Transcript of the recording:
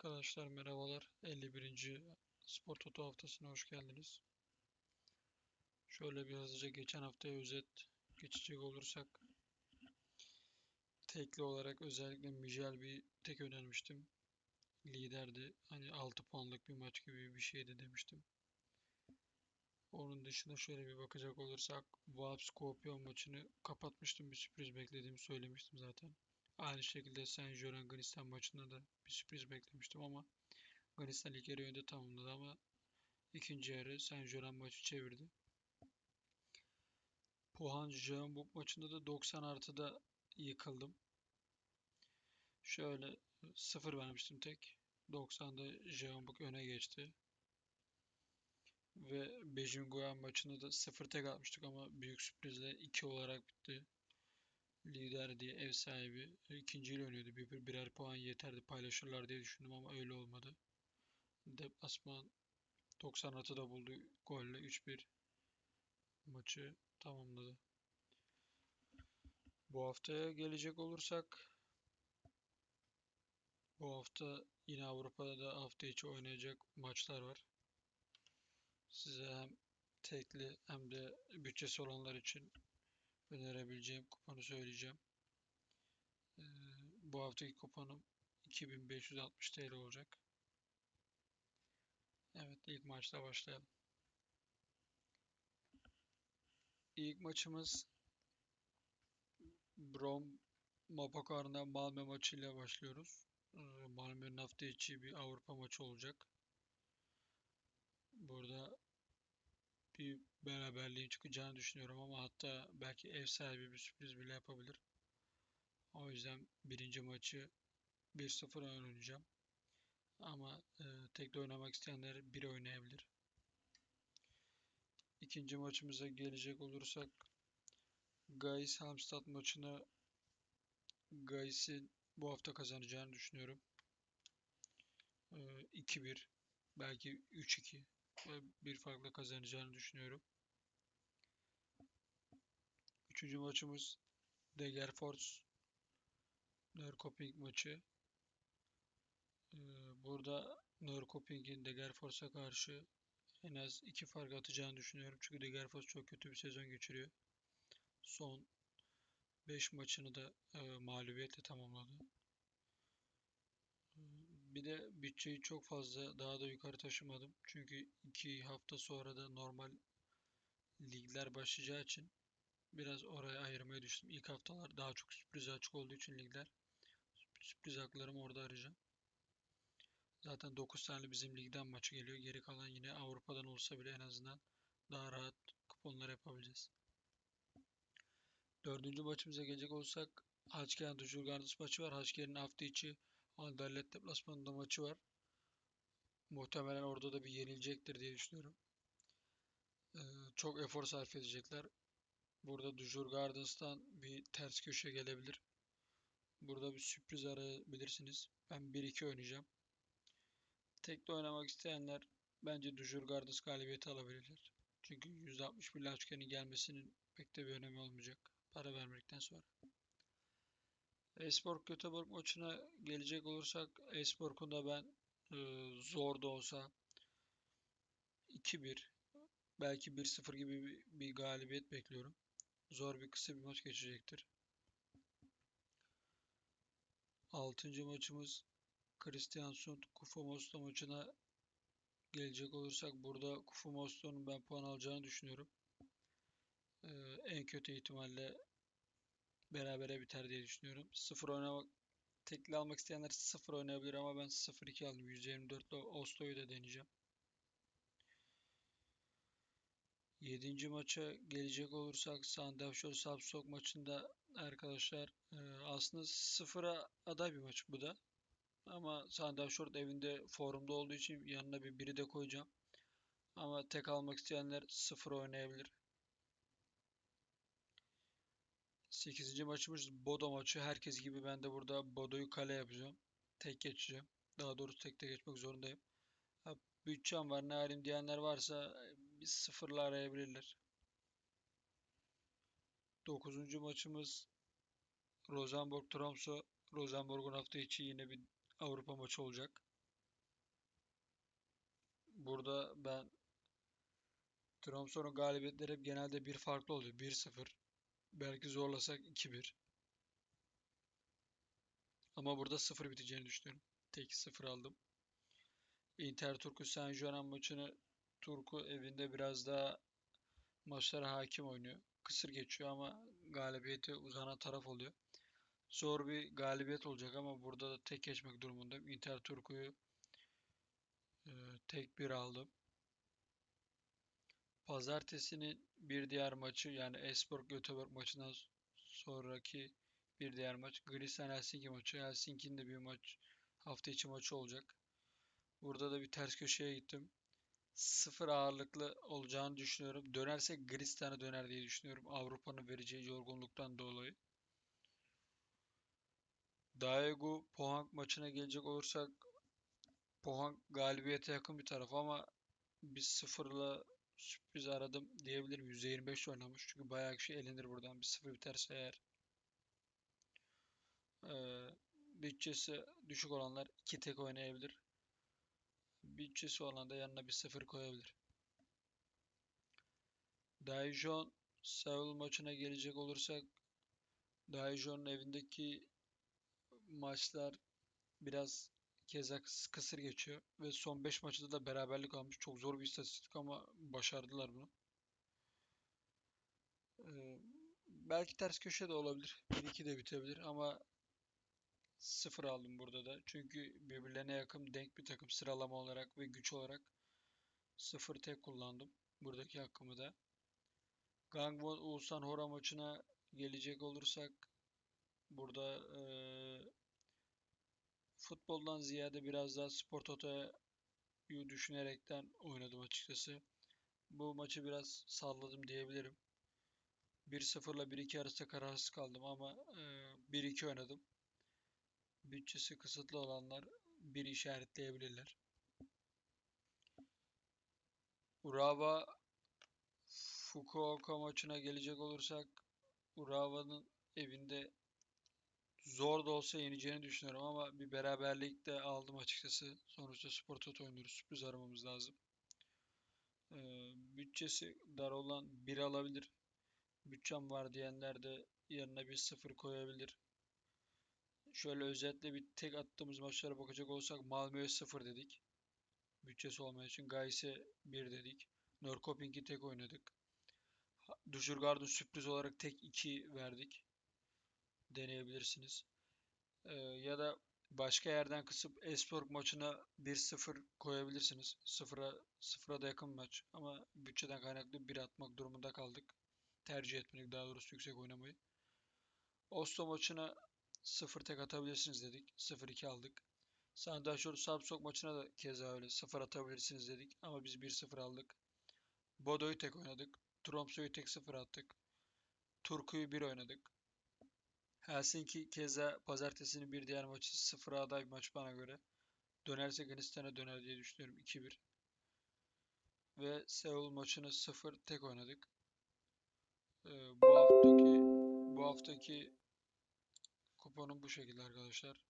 Arkadaşlar merhabalar. 51. Spor Toto haftasına hoş geldiniz. Şöyle bir hızlıca geçen haftaya özet geçecek olursak tekli olarak özellikle Mijel bir tek önermiştim. Liderdi. Hani 6 puanlık bir maç gibi bir şeydi demiştim. Onun dışında şöyle bir bakacak olursak Wolves Skopje maçını kapatmıştım. Bir sürpriz beklediğimi söylemiştim zaten. Aynı şekilde Saint Göran Gnistan maçında da bir sürpriz beklemiştim ama Gnistan ilk yarı önde tamamladı ama ikinci yarı Saint Göran maçı çevirdi. Puan Jeonbuk maçında da 90 artıda yıkıldım. Şöyle 0 vermiştim tek. 90'da Jeonbuk öne geçti. Ve Bejinguan maçında da 0 tek atmıştık ama büyük sürprizle 2 olarak bitti lider diye ev sahibi ikinciyle oynuyordu. Bir, bir birer puan yeterdi paylaşırlar diye düşündüm ama öyle olmadı. Deplasman 96'da buldu golle 3-1 maçı tamamladı. Bu haftaya gelecek olursak bu hafta yine Avrupa'da da hafta içi oynayacak maçlar var. Size hem tekli hem de bütçesi olanlar için önerebileceğim kuponu söyleyeceğim. Ee, bu haftaki kuponum 2560 TL olacak. Evet ilk maçla başlayalım. İlk maçımız Brom Mapakar'da Malmö maçıyla başlıyoruz. Ee, Malmö'nün hafta içi bir Avrupa maçı olacak. Burada bir beraberliğin çıkacağını düşünüyorum ama hatta belki ev sahibi bir sürpriz bile yapabilir. O yüzden birinci maçı 1-0 oynayacağım. Ama e, tek de oynamak isteyenler 1 oynayabilir. İkinci maçımıza gelecek olursak Gais Halmstad maçına Gais'in bu hafta kazanacağını düşünüyorum. E, 2-1 belki 3-2 bir farkla kazanacağını düşünüyorum. Üçüncü maçımız Degerfors Nörkoping maçı. Ee, burada Nörkoping'in Degerfors'a karşı en az iki fark atacağını düşünüyorum. Çünkü Degerfors çok kötü bir sezon geçiriyor. Son 5 maçını da e, mağlubiyetle tamamladı. Bir de bütçeyi çok fazla daha da yukarı taşımadım. Çünkü iki hafta sonra da normal ligler başlayacağı için biraz oraya ayırmaya düştüm. İlk haftalar daha çok sürpriz açık olduğu için ligler. Sürpriz haklarımı orada arayacağım. Zaten 9 tane bizim ligden maçı geliyor. Geri kalan yine Avrupa'dan olsa bile en azından daha rahat kuponlar yapabileceğiz. Dördüncü maçımıza gelecek olsak Haçkent Jurgardus maçı var. Haçkent'in hafta içi Anderlecht deplasmanında maçı var. Muhtemelen orada da bir yenilecektir diye düşünüyorum. Ee, çok efor sarf edecekler. Burada Dujur Gardens'tan bir ters köşe gelebilir. Burada bir sürpriz arayabilirsiniz. Ben 1-2 oynayacağım. Tekli oynamak isteyenler bence Dujur Gardens galibiyeti alabilirler. Çünkü 161 laçkenin gelmesinin pek de bir önemi olmayacak. Para vermekten sonra. Espor Göteborg maçına gelecek olursak Espor'un da ben e, zor da olsa 2-1 belki 1-0 gibi bir, bir galibiyet bekliyorum. Zor bir kısa bir maç geçecektir. Altıncı maçımız Kristiansund Kufa maçına gelecek olursak burada Kufa ben puan alacağını düşünüyorum. Ee, en kötü ihtimalle berabere biter diye düşünüyorum. Sıfır oynamak tekli almak isteyenler sıfır oynayabilir ama ben 0-2 aldım. 124 ile Oslo'yu da deneyeceğim. 7. maça gelecek olursak Sandefjord Sapsok maçında arkadaşlar e, aslında sıfıra aday bir maç bu da. Ama Sandefjord evinde formda olduğu için yanına bir biri de koyacağım. Ama tek almak isteyenler sıfır oynayabilir. 8. maçımız Bodo maçı. Herkes gibi ben de burada Bodo'yu kale yapacağım. Tek geçeceğim. Daha doğrusu tek de geçmek zorundayım. Ha, bütçem var ne halim diyenler varsa bir sıfırla arayabilirler. 9. maçımız Rosenborg Tromsø. Rosenborg'un hafta içi yine bir Avrupa maçı olacak. burada ben Trabzon'un galibiyetleri hep genelde bir farklı oluyor. 1-0. Belki zorlasak 2-1. Ama burada 0 biteceğini düşünüyorum. Tek 0 aldım. Inter Turku San Juan maçını Turku evinde biraz daha maçlara hakim oynuyor. Kısır geçiyor ama galibiyeti uzanan taraf oluyor. Zor bir galibiyet olacak ama burada da tek geçmek durumundayım. Inter Turku'yu e, tek bir aldım. Pazartesinin bir diğer maçı yani Espor Göteborg maçından sonraki bir diğer maç Gristan Helsinki maçı. Helsinki'nin de bir maç hafta içi maçı olacak. Burada da bir ters köşeye gittim. Sıfır ağırlıklı olacağını düşünüyorum. Dönerse Gristan'a döner diye düşünüyorum. Avrupa'nın vereceği yorgunluktan dolayı. Daegu Pohang maçına gelecek olursak Pohang galibiyete yakın bir taraf ama biz sıfırla sürpriz aradım diyebilirim. %25 oynamış. Çünkü bayağı kişi elenir buradan. Bir sıfır biterse eğer. Ee, bütçesi düşük olanlar iki tek oynayabilir. Bütçesi olan da yanına bir sıfır koyabilir. Daejeon Seul maçına gelecek olursak Daejeon'un evindeki maçlar biraz keza kıs- kısır geçiyor ve son 5 maçta da beraberlik almış. Çok zor bir istatistik ama başardılar bunu. Ee, belki ters köşe de olabilir. 1-2 de bitebilir ama 0 aldım burada da. Çünkü birbirlerine yakın denk bir takım sıralama olarak ve güç olarak 0 tek kullandım. Buradaki hakkımı da. Gangwon Ulsan Hora maçına gelecek olursak burada eee, futboldan ziyade biraz daha spor totoyu düşünerekten oynadım açıkçası. Bu maçı biraz salladım diyebilirim. 1-0 ile 1-2 arasında kararsız kaldım ama eee 1-2 oynadım. Bütçesi kısıtlı olanlar bir işaretleyebilirler. Urawa Fukuoka maçına gelecek olursak Urawa'nın evinde zor da olsa yeneceğini düşünüyorum ama bir beraberlik de aldım açıkçası. Sonuçta Spor Toto oynuyoruz. Sürpriz aramamız lazım. Ee, bütçesi dar olan bir alabilir. Bütçem var diyenler de yanına bir sıfır koyabilir. Şöyle özetle bir tek attığımız maçlara bakacak olursak Malmö'ye 0 dedik. Bütçesi olmayan için Gayse 1 dedik. Norrköping'i tek oynadık. Dujurgard'ın sürpriz olarak tek 2 verdik. Deneyebilirsiniz. Ee, ya da başka yerden kısıp Espor maçına 1-0 koyabilirsiniz. 0'a 0'a da yakın maç ama bütçeden kaynaklı 1 atmak durumunda kaldık. Tercih etmedik daha doğrusu yüksek oynamayı. Oslo maçına 0 tek atabilirsiniz dedik. 0-2 aldık. Sandalshore Samsung maçına da keza öyle 0 atabilirsiniz dedik ama biz 1-0 aldık. Bodo'yu tek oynadık. Tromsø'yu tek 0 attık. Turku'yu 1 oynadık. Helsinki keza pazartesinin bir diğer maçı 0 aday bir maç bana göre. Dönerse Yunanistan'a döner diye düşünüyorum 2-1. Ve Seul maçını 0 tek oynadık. Ee, bu haftaki bu haftaki kuponum bu şekilde arkadaşlar.